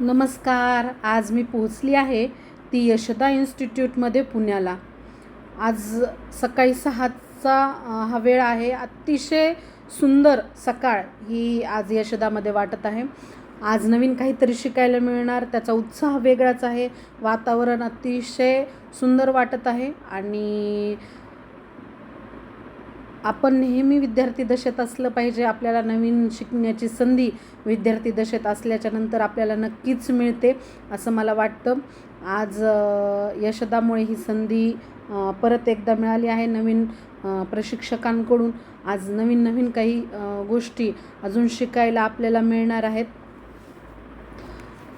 नमस्कार आज मी पोहोचली आहे ती यशदा इन्स्टिट्यूटमध्ये पुण्याला. आज सकाळी सहाचा हा वेळ आहे. अतिशय सुंदर सकाळ ही आज यशदामध्ये वाटत आहे. आज नवीन काहीतरी शिकायला मिळणार त्याचा उत्साह वेगळाच आहे. वातावरण अतिशय सुंदर वाटत आहे आणि आपण नेहमी विद्यार्थी दशेत असलं पाहिजे आपल्याला नवीन शिकण्याची संधी विद्यार्थी दशेत असल्याच्या नंतर आपल्याला नक्कीच मिळते असं मला वाटतं. आज यशदामुळे ही संधी परत एकदा मिळाली आहे नवीन प्रशिक्षकांकडून. आज नवीन नवीन काही गोष्टी अजून शिकायला आपल्याला मिळणार आहेत.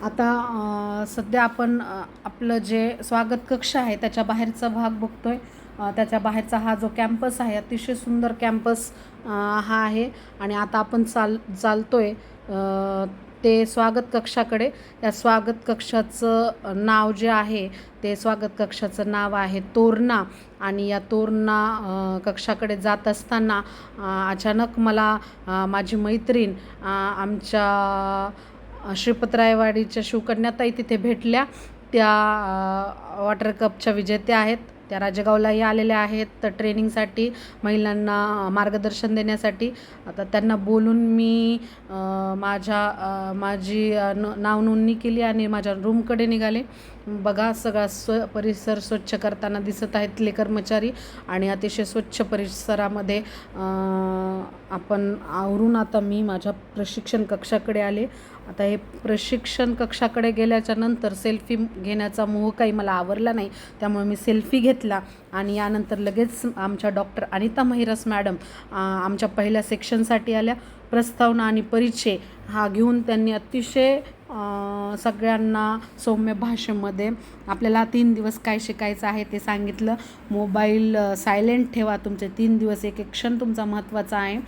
आता सध्या आपण आपलं जे स्वागत कक्ष आहे त्याच्या बाहेरचा भाग बघतोय. त्याच्या बाहेरचा हा जो कॅम्पस आहे अतिशय सुंदर कॅम्पस हा आहे. आणि आता आपण चाल चालतो आहे ते स्वागत कक्षाकडे. त्या स्वागत कक्षाचं नाव जे आहे ते स्वागत कक्षाचं नाव आहे तोरणा. आणि या तोरणा कक्षाकडे जात असताना अचानक मला माझी मैत्रीण आमच्या श्रीपतरायवाडीच्या शिवकन्याताई तिथे भेटल्या. त्या वॉटर कपच्या विजेत्या आहेत. त्या राजेगावलाही आलेल्या आहेत. तर ट्रेनिंगसाठी महिलांना मार्गदर्शन देण्यासाठी आता त्यांना बोलून मी माझ्या माझी न नावनोंदणी केली आणि माझ्या रूमकडे निघाले. बघा सगळा स्व परिसर स्वच्छ करताना दिसत आहेत ले कर्मचारी आणि अतिशय स्वच्छ परिसरामध्ये आपण आवरून आता मी माझ्या प्रशिक्षण कक्षाकडे आले. आता हे प्रशिक्षण कक्षाकडे गेल्याच्यानंतर सेल्फी घेण्याचा मोह काही मला आवरला नाही त्यामुळे मी सेल्फी घेतला. आणि यानंतर लगेच आमच्या डॉक्टर अनिता महिरस मॅडम आमच्या पहिल्या सेक्शनसाठी आल्या. प्रस्तावना आणि परिचय हा घेऊन त्यांनी अतिशय सगळ्यांना सौम्य भाषेमध्ये आपल्याला तीन दिवस काय शिकायचं आहे ते सांगितलं. मोबाईल सायलेंट ठेवा तुमचे तीन दिवस एक एक क्षण तुमचा महत्त्वाचा आहे.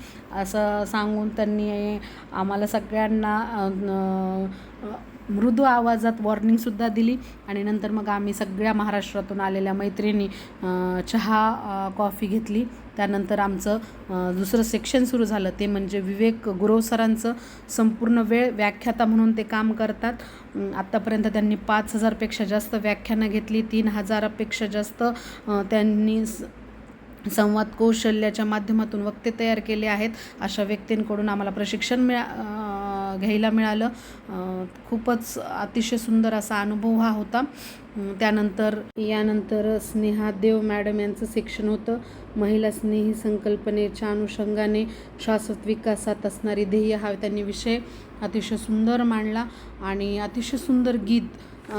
असं सांगून त्यांनी आम्हाला सगळ्यांना मृदू आवाजात वॉर्निंगसुद्धा दिली. आणि नंतर मग आम्ही सगळ्या महाराष्ट्रातून आलेल्या मैत्रिणी चहा कॉफी घेतली. त्यानंतर आमचं दुसरं सेक्शन सुरू झालं. ते म्हणजे विवेक गुरव सरांचं संपूर्ण वेळ व्याख्याता म्हणून ते काम करतात. आत्तापर्यंत त्यांनी पाच हजारपेक्षा जास्त व्याख्यानं घेतली. तीन हजारापेक्षा जास्त त्यांनी स- संवाद कौशल्याच्या माध्यमातून वक्ते तयार केले आहेत. अशा व्यक्तींकडून आम्हाला प्रशिक्षण मिळा घ्यायला मिळालं. खूपच अतिशय सुंदर असा अनुभव हा होता. त्यानंतर यानंतर स्नेहा देव मॅडम यांचं सेक्शन होतं. महिला स्नेही संकल्पनेच्या अनुषंगाने शाश्वत विकासात असणारी ध्येय हा त्यांनी विषय अतिशय सुंदर मांडला आणि अतिशय सुंदर गीत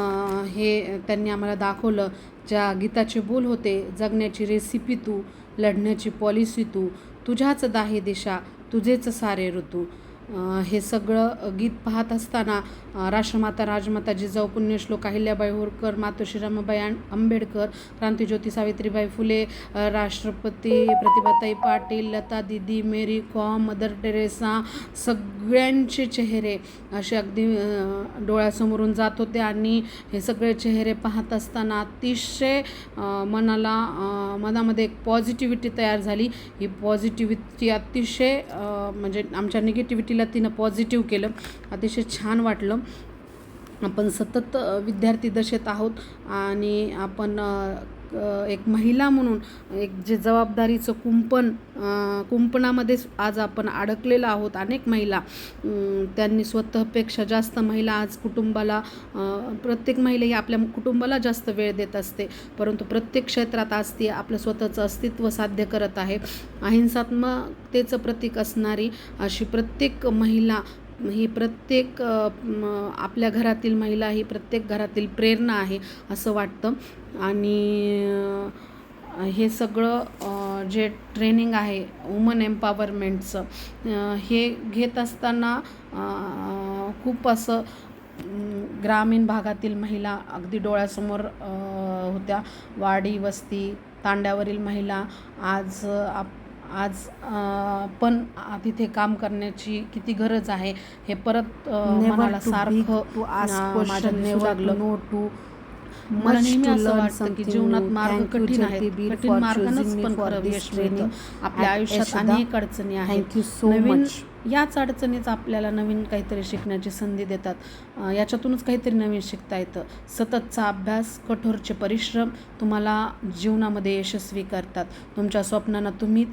हे त्यांनी आम्हाला दाखवलं. ज्या गीताचे बोल होते जगण्याची रेसिपी तू लढण्याची पॉलिसी तू तुझ्याच दाही दिशा तुझेच सारे ऋतू. हे सगळं गीत पाहत असताना राष्ट्रमाता राजमाता जिजाऊ पुण्यश्लोक अहिल्याबाई होळकर मातोश्री रमाबाई आंबेडकर क्रांतीज्योती सावित्रीबाई फुले राष्ट्रपती प्रतिभाताई पाटील लता दिदी मेरी कॉम मदर टेरेसा सगळ्यांचे चेहरे असे अगदी डोळ्यासमोरून जात होते आणि हे सगळे चेहरे पाहत असताना अतिशय मनाला मनामध्ये एक पॉझिटिव्हिटी तयार झाली. ही पॉझिटिव्हिटी अतिशय म्हणजे आमच्या निगेटिव्हिटी निगेटिव्हिटीला तिनं पॉझिटिव्ह केलं. अतिशय छान वाटलं. आपण सतत विद्यार्थी दशेत आहोत आणि आपण एक महिला म्हणून एक जे जबाबदारीचं कुंपण कुंपणामध्येच कुंपणामध्ये आज आपण अडकलेलो आहोत अनेक महिला. त्यांनी स्वतःपेक्षा जास्त महिला आज कुटुंबाला प्रत्येक महिला ही आपल्या कुटुंबाला जास्त वेळ देत असते. परंतु प्रत्येक क्षेत्रात आज ती आपलं स्वतःचं अस्तित्व साध्य करत आहे. अहिंसात्मकतेचं प्रतीक असणारी अशी प्रत्येक महिला ही प्रत्येक आपल्या घरातील महिला ही प्रत्येक घरातील प्रेरणा आहे असं वाटतं. आणि हे सगळं जे ट्रेनिंग आहे वुमन एम्पावरमेंटचं हे घेत असताना खूप असं ग्रामीण भागातील महिला अगदी डोळ्यासमोर होत्या. वाडी वस्ती तांड्यावरील महिला. आज आप आज पण तिथे काम करण्याची किती गरज आहे हे परत मनाला सारखं माझ्या लागलं. know to मला नेहमी असं वाटतं की जीवनात. मार्ग कठीण आहेत. Jyoti कठीण मार्गानंच पण खरं यश मिळतं. आपल्या आयुष्यात. अनेक अडचणी आहेत. नवीन. याच अडचणीच आपल्याला नवीन काहीतरी शिकण्याची संधी देतात. याच्यातूनच काहीतरी नवीन शिकता येतं. सततचा अभ्यास कठोरचे परिश्रम तुम्हाला जीवनामध्ये यशस्वी करतात. तुमच्या स्वप्नांना तुम्हीच